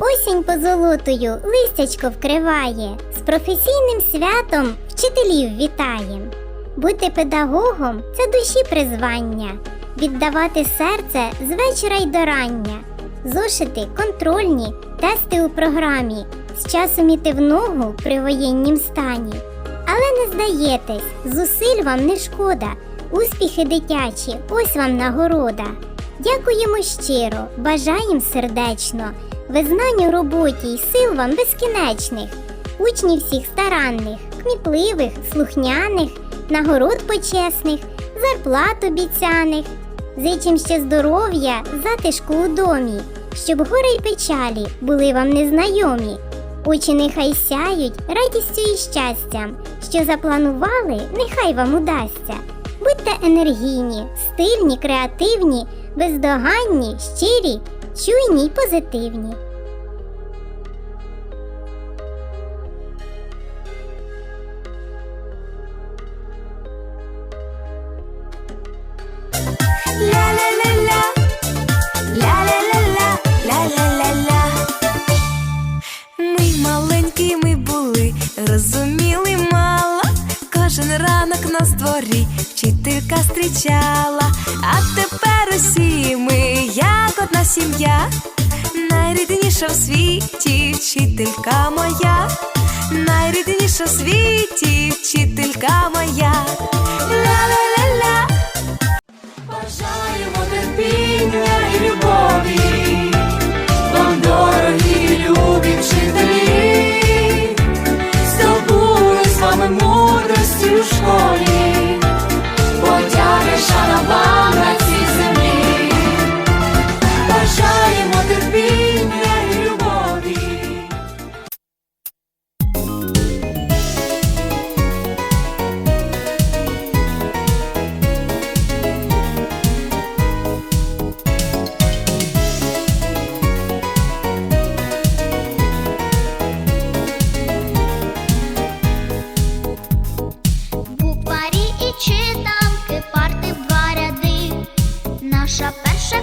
Осінь позолотою листячко вкриває, з професійним святом вчителів вітаєм. Бути педагогом це душі призвання, віддавати серце з вечора й до рання, зошити контрольні, тести у програмі, з часом іти в ногу при воєннім стані. Але не здаєтесь, зусиль вам не шкода, успіхи дитячі, ось вам нагорода. Дякуємо щиро, бажаєм сердечно, визнань у роботі й сил вам безкінечних, учнів всіх старанних, кмітливих, слухняних, нагород почесних, зарплат обіцяних. Зичим ще здоров'я, затишку у домі, щоб горе й печалі були вам незнайомі. Очі нехай сяють радістю і щастям, що запланували, нехай вам удасться. Будьте енергійні, стильні, креативні, бездоганні, щирі, чуйні й позитивні. Розуміли мало. Кожен ранок на дворі вчителька зустрічала. А тепер сім'я, найрідніша в світі вчителька моя, найрідніша в світі вчителька Наша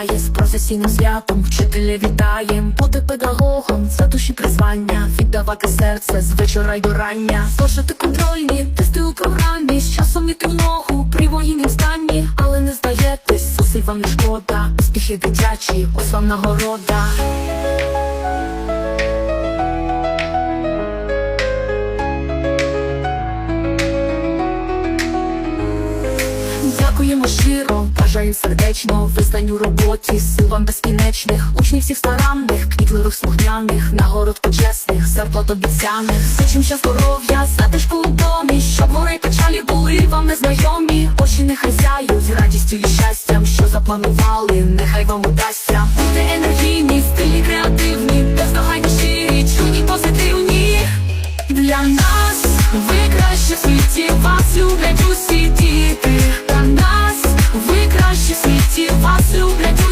вкриває з професійним святом вчителя вітаєм, бути педагогом за душі призвання, віддавати серце з вечора й до рання, Зошити контрольні, тести у програмі, з часом іти в ногу при воїні стані, але не здаєтесь, зусиль вам не шкода, успіхи дитячі, ось вам нагорода. бажаю сердечно, визнань у роботі, сил вам безкінечних, учнів всіх старанних, квітливих слухняних, нагород почесних, зарплат обіцяних, Зичим ще здоров'я, затишку у домі, щоб гори печалі були вам незнайомі, очі нехай сяють, радістю і щастям, що запланували, нехай вам удасться. Будьте енергійні, стилі креативні, бездоганні щирі, чуйні, позитивні. Для нас ви краще світі, вас люблять усі діти. Та нас Super